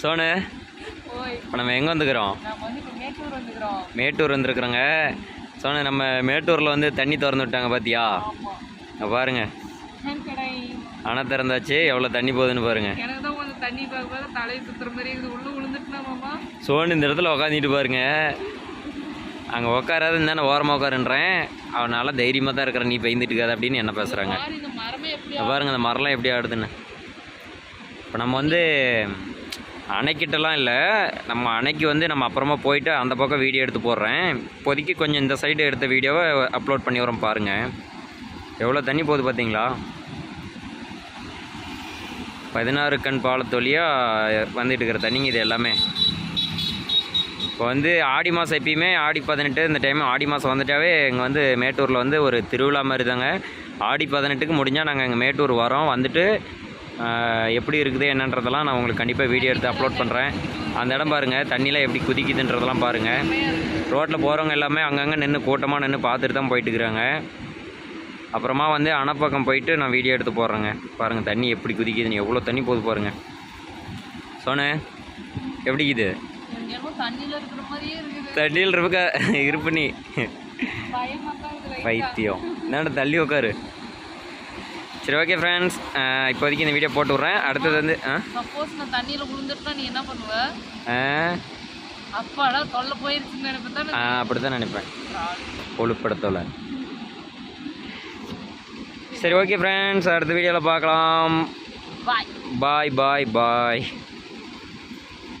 சோனு நம்ம எங்கே வந்துக்கிறோம்? மேட்டூர் வந்துருக்குறோங்க. சோனு நம்ம மேட்டூரில் வந்து தண்ணி திறந்து விட்டாங்க பார்த்தியா பாருங்க. அணை திறந்தாச்சு எவ்வளோ தண்ணி போகுதுன்னு பாருங்க. சோனு இந்த இடத்துல உக்காந்துட்டு பாருங்க. அங்கே உட்காராது தானே ஓரமாக உட்காருன்றேன் அவனால தைரியமாக தான் இருக்கிறேன். நீ பயந்துட்டு இருக்காத அப்படின்னு என்ன பேசுகிறாங்க பாருங்க இந்த மரம்லாம் எப்படி ஆடுதுன்னு. இப்போ நம்ம வந்து அணைக்கிட்டலாம் இல்லை. நம்ம அணைக்கு வந்து நம்ம அப்புறமா போயிட்டு அந்த பக்கம் வீடியோ எடுத்து போடுறேன். இப்போதைக்கு கொஞ்சம் இந்த சைடு எடுத்த வீடியோவை அப்லோட் பண்ணி வரோம் பாருங்கள் எவ்வளோ தண்ணி போகுது பார்த்தீங்களா? பதினாறு கண் பாலத்து வழியாக வந்துட்டு இருக்கிற தண்ணிங்க இது எல்லாமே. இப்போ வந்து ஆடி மாதம் எப்பயுமே ஆடி பதினெட்டு இந்த டைம் ஆடி மாதம் வந்துட்டாவே இங்கே வந்து மேட்டூரில் வந்து ஒரு திருவிழா மாதிரி தாங்க. ஆடி பதினெட்டுக்கு முடிஞ்சால் நாங்கள் இங்கே மேட்டூர் வரோம். வந்துட்டு எப்படி இருக்குது என்னன்றதெல்லாம் நான் உங்களுக்கு கண்டிப்பாக வீடியோ எடுத்து அப்லோட் பண்ணுறேன் அந்த இடம் பாருங்கள் தண்ணியில் எப்படி குதிக்குதுன்றதெல்லாம் பாருங்கள் ரோட்டில் போகிறவங்க எல்லாமே அங்கங்கே நின்று கூட்டமாக நின்று பார்த்துட்டு தான் போயிட்டு இருக்கிறாங்க. அப்புறமா வந்து அணைப்பக்கம் போயிட்டு நான் வீடியோ எடுத்து போடுறேங்க. பாருங்கள் தண்ணி எப்படி குதிக்குதுன்னு எவ்வளோ தண்ணி போகுது பாருங்கள் சோனு எப்படி இது தண்ணியில் இருக்க இருப்பு நீ. பைத்தியம் என்னடா தள்ளி உட்காரு சரி ஓகே ஃப்ரெண்ட்ஸ் இப்போதைக்கு இந்த வீடியோ போட்டு விட்றேன். அடுத்தது வந்து சப்போஸ் நான் தண்ணியில் விழுந்துட்டுனா நீ என்ன பண்ணுவ? அப்பாடா தொல்லை போயிருச்சுன்னு நினைப்பதான் ஆ அப்படி தான் நினைப்பேன். கொழுப்படத்தோல சரி ஓகே ஃப்ரெண்ட்ஸ் அடுத்த வீடியோவில் பார்க்கலாம். பாய் பாய் பாய் பாய்